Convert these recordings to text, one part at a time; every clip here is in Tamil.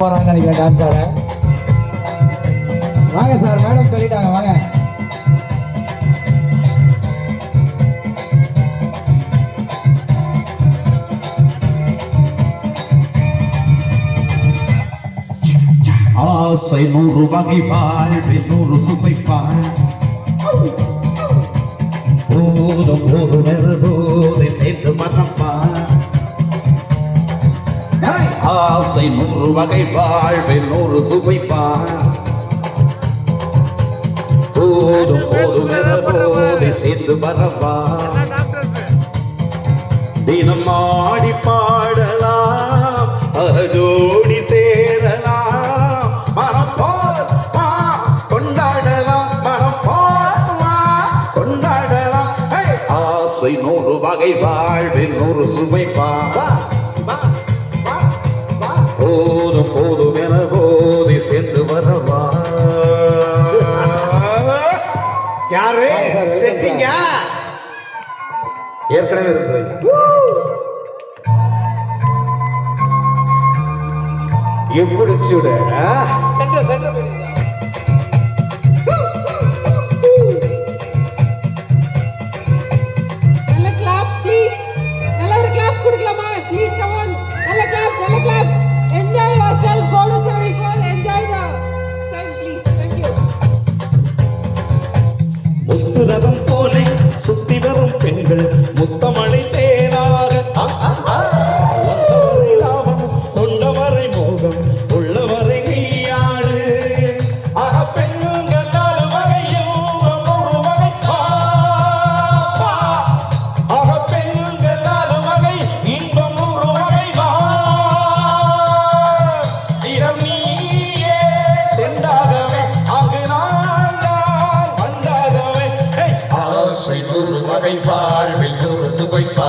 போறாங்க நினைக்கிறேன் டான்ஸ் ஆட. வாங்க சார் மேடம் சொல்லிட்டாங்க வாங்க. ஆசை நூறு வகை வாழ்வில் நூறு சுவைப்பாள் போதும் ஒரு நெருபோதை சேர்ந்து மறப்பாள் ஆசை நூறு வகை வாழ்வில் நூறு சுவைப்பாள் போதும் போதும் போதை சேர்ந்து மறப்பாள் தினம் ஆடி பாடலாம் அகஜோடி சேரலாம். மரம் போல் கொண்டாடலாம் மரம் போல் கொண்டாடலாம். ஆசை நூறு வகை வாழ்வில் நூறு சுவை பா போதும் போதும் என போதை சேர்ந்து வரவா? யாரு? செட்டிங்க? ஏற்கனவே இருந்தது. எப்படி சுட சென்டர் சென்டர்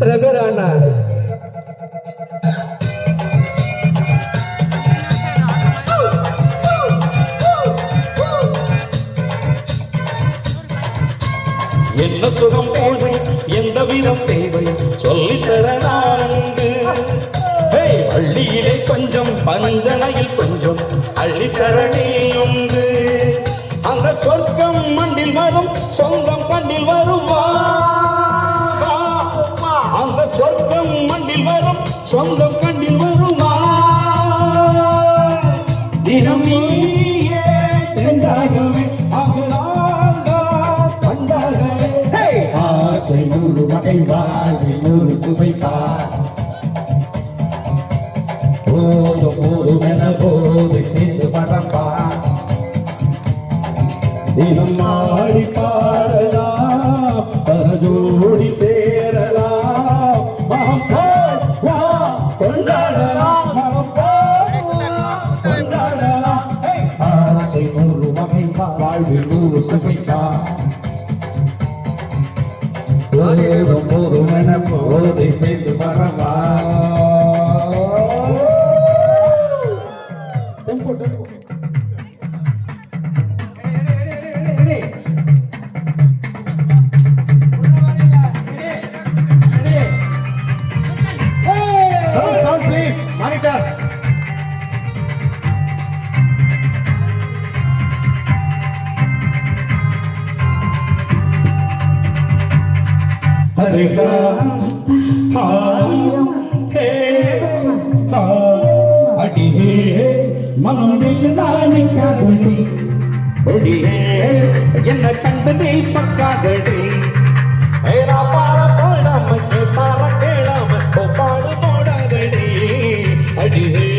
இத்தனை பேர் அண்ணா என்ன சுகம் தேவை எந்த விதம் தேவை? சொல்லித்தர நானுண்டு ஹேய், வள்ளியிலே கொஞ்சம் பஞ்சனையில் கொஞ்சம் அள்ளித்தர நீ உண்டு அந்த சொர்க்கம் மண்ணில் வரும் சொந்தம் கண்ணில் வருமா சொந்தம் கண்ணில் வருமா? தினம் நீயே ஹே! ஆசை நூறு வகை வாழ்வில் நூறு சுவைப்பார் போதும் போதும் என போது சேர்ந்து பரப்பார் தினம் ஆடி பாடலாம் பரஜோடி சேரலாம் அடியே மனதில் நானே காதடி ஒடியே என்ன கண்டு நீ சக்காதடி பார போடாம பார கேளாம போடாதடி. அடியே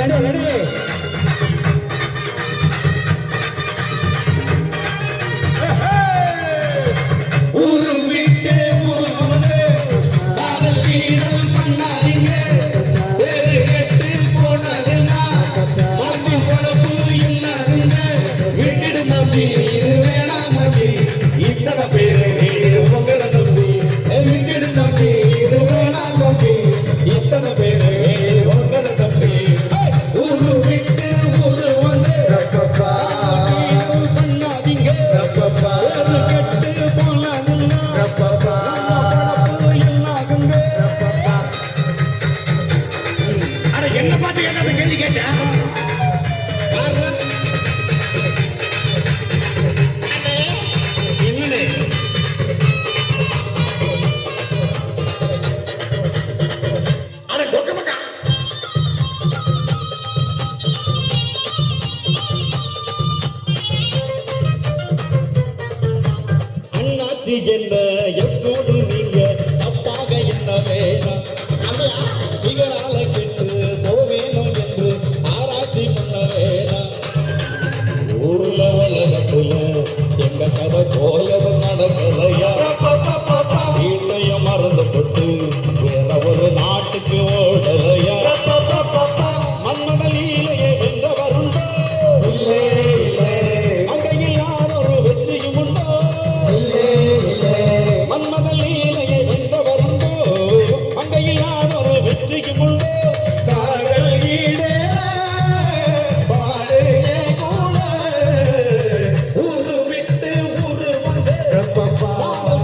ரெடி ரெடி பற்றி என்ன? எப்போது நீங்க தப்பாக என்ன வேணும் இவரால கெட்டு போவேணும் என்று ஆராய்ச்சி பண்ண வேணாம் ஊர்ல உலகத்துல எங்க கதை போய் పాపం